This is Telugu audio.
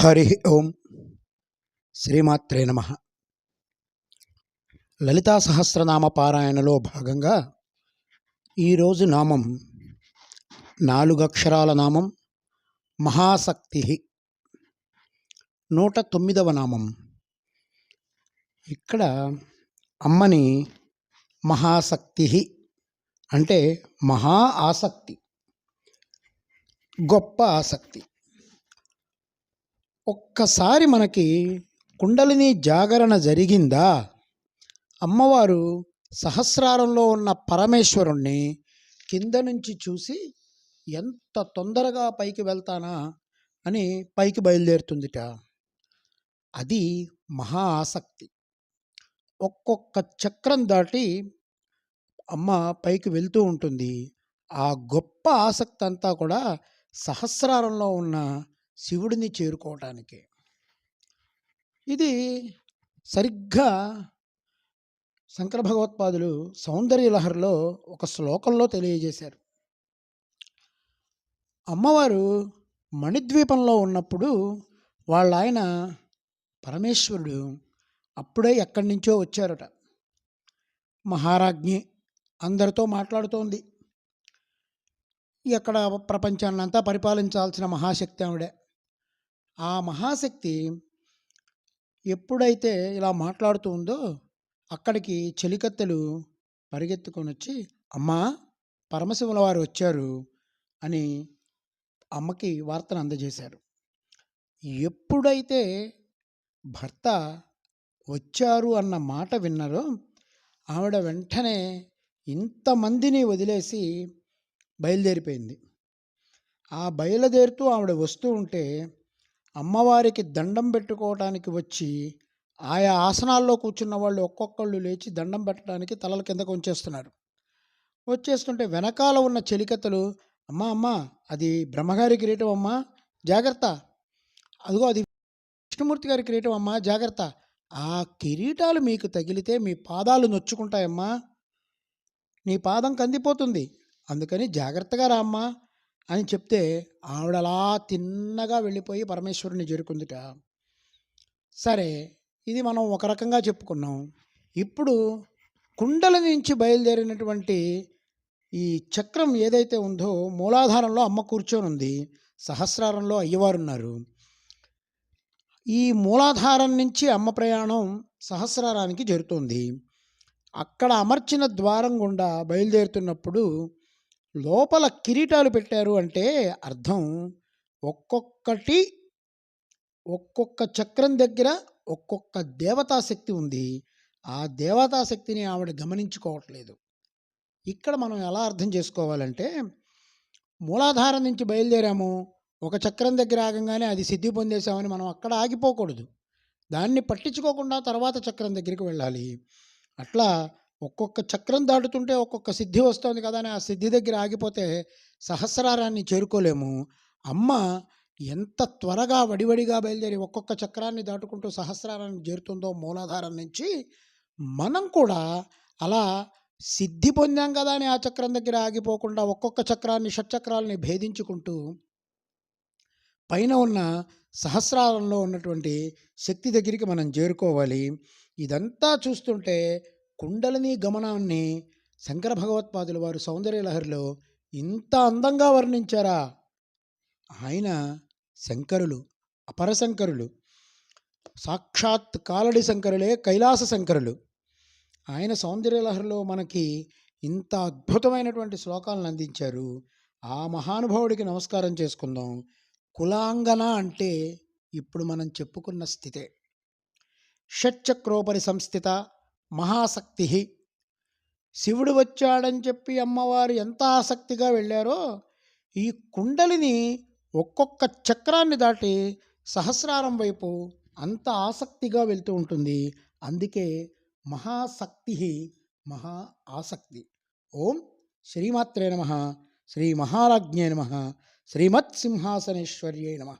హరి ఓం శ్రీమాత్రే నమ. లలితా సహస్రనామ పారాయణలో భాగంగా ఈరోజు నామం నాలుగు అక్షరాల నామం మహాశక్తి. నూట తొమ్మిదవ నామం. ఇక్కడ అమ్మని మహాశక్తి అంటే మహా ఆసక్తి గొప్ప ఆసక్తి. ఒక్కసారి మనకి కుండలిని జాగరణ జరిగిందా? అమ్మవారు సహస్రారంలో ఉన్న పరమేశ్వరుణ్ణి కింద నుంచి చూసి ఎంత తొందరగా పైకి వెళ్తానా? అని పైకి బయలుదేరుతుందిట. అది మహా ఆసక్తి. ఒక్కొక్క చక్రం దాటి అమ్మ పైకి వెళ్తూ ఉంటుంది. ఆ గొప్ప ఆసక్తి అంతా కూడా సహస్రారంలో ఉన్న శివుడిని చేరుకోవటానికి. ఇది సరిగ్గా శంకర భగవత్పాదులు సౌందర్యలహరిలో ఒక శ్లోకంలో తెలియజేశారు. అమ్మవారు మణిద్వీపంలో ఉన్నప్పుడు వాళ్ళ ఆయన పరమేశ్వరుడు అప్పుడే ఎక్కడి నుంచో వచ్చారట. మహారాజ్ఞి అందరితో మాట్లాడుతోంది. ఎక్కడ ప్రపంచాన్నంతా పరిపాలించాల్సిన మహాశక్తి ఆవిడే. ఆ మహాశక్తి ఎప్పుడైతే ఇలా మాట్లాడుతూ ఉందో అక్కడికి చెలికత్తెలు పరిగెత్తుకొని వచ్చి అమ్మా పరమశివుల వారు వచ్చారు అని అమ్మకి వార్తను అందజేశారు. ఎప్పుడైతే భర్త వచ్చారు అన్న మాట విన్నారో ఆవిడ వెంటనే ఇంతమందిని వదిలేసి బయలుదేరిపోయింది. ఆ బయలుదేరుతూ ఆవిడ వస్తూ ఉంటే అమ్మవారికి దండం పెట్టుకోవడానికి వచ్చి ఆయా ఆసనాల్లో కూర్చున్న వాళ్ళు ఒక్కొక్కళ్ళు లేచి దండం పెట్టడానికి తలల కిందకు ఉంచేస్తున్నారు. వచ్చేస్తుంటే వెనకాల ఉన్న చెలికత్తలు అమ్మా అమ్మా అది బ్రహ్మగారి కిరీటం అమ్మా జాగ్రత్త. అదిగో అది విష్ణుమూర్తి గారి కిరీటం అమ్మా జాగ్రత్త. ఆ కిరీటాలు మీకు తగిలితే మీ పాదాలు నొచ్చుకుంటాయమ్మా. నీ పాదం కందిపోతుంది. అందుకని జాగ్రత్తగా రామ్మా అని చెప్తే ఆవిడ అలా తిన్నగా వెళ్ళిపోయి పరమేశ్వరుని చేరుకుందిట. సరే ఇది మనం ఒక రకంగా చెప్పుకున్నాం. ఇప్పుడు కుండల నుంచి బయలుదేరినటువంటి ఈ చక్రం ఏదైతే ఉందో మూలాధారంలో అమ్మ కూర్చొని ఉంది. సహస్రారంలో అయ్యవారున్నారు ఈ మూలాధారం నుంచి అమ్మ ప్రయాణం సహస్రారానికి జరుగుతుంది. అక్కడ అమర్చిన ద్వారం గుండా బయలుదేరుతున్నప్పుడు లోపల కిరీటాలు పెట్టారు అంటే అర్థం ఒక్కొక్కటి ఒక్కొక్క చక్రం దగ్గర ఒక్కొక్క దేవతాశక్తి ఉంది. ఆ దేవతాశక్తిని ఆవిడ గమనించుకోవట్లేదు. ఇక్కడ మనం ఎలా అర్థం చేసుకోవాలంటే మూలాధారం నుంచి బయలుదేరాము. ఒక చక్రం దగ్గర ఆగంగానే అది సిద్ధి పొందేశామని మనం అక్కడ ఆగిపోకూడదు. దాన్ని పట్టించుకోకుండా తర్వాత చక్రం దగ్గరికి వెళ్ళాలి. అట్లా ఒక్కొక్క చక్రం దాటుతుంటే ఒక్కొక్క సిద్ధి వస్తుంది కదా అని ఆ సిద్ధి దగ్గర ఆగిపోతే సహస్రారాన్ని చేరుకోలేము. అమ్మ ఎంత త్వరగా వడివడిగా బయలుదేరి ఒక్కొక్క చక్రాన్ని దాటుకుంటూ సహస్రారాన్ని చేరుతుందో మూలాధారం నుంచి మనం కూడా అలా సిద్ధి పొందాం కదా అని ఆ చక్రం దగ్గర ఆగిపోకుండా ఒక్కొక్క చక్రాన్ని షట్చక్రాలని భేదించుకుంటూ పైన ఉన్న సహస్రారంలో ఉన్నటువంటి శక్తి దగ్గరికి మనం చేరుకోవాలి. ఇదంతా చూస్తుంటే కుండలిని గమనాన్ని శంకర భగవత్పాదుల వారు సౌందర్య లహరిలో ఇంత అందంగా వర్ణించారా? ఆయన శంకరులు అపరశంకరులు సాక్షాత్ కాలడి శంకరులే కైలాస శంకరులు. ఆయన సౌందర్య లహరిలో మనకి ఇంత అద్భుతమైనటువంటి శ్లోకాలను అందించారు. ఆ మహానుభావుడికి నమస్కారం చేసుకుందాం. కులాంగన అంటే ఇప్పుడు మనం చెప్పుకున్న స్థితే. షట్చక్రోపరి సంస్థిత మహాశక్తి శివుడు వచ్చాడని చెప్పి అమ్మవారు ఎంత ఆసక్తిగా వెళ్ళారో ఈ కుండలిని ఒక్కొక్క చక్రాన్ని దాటి సహస్రారం వైపు అంత ఆసక్తిగా వెళ్తూ ఉంటుంది. అందుకే మహాశక్తి మహా ఆసక్తి. ఓం శ్రీమాత్రే నమ. శ్రీ మహారాజ్ఞే నమ. శ్రీమత్ సింహాసనేశ్వర్యే నమ.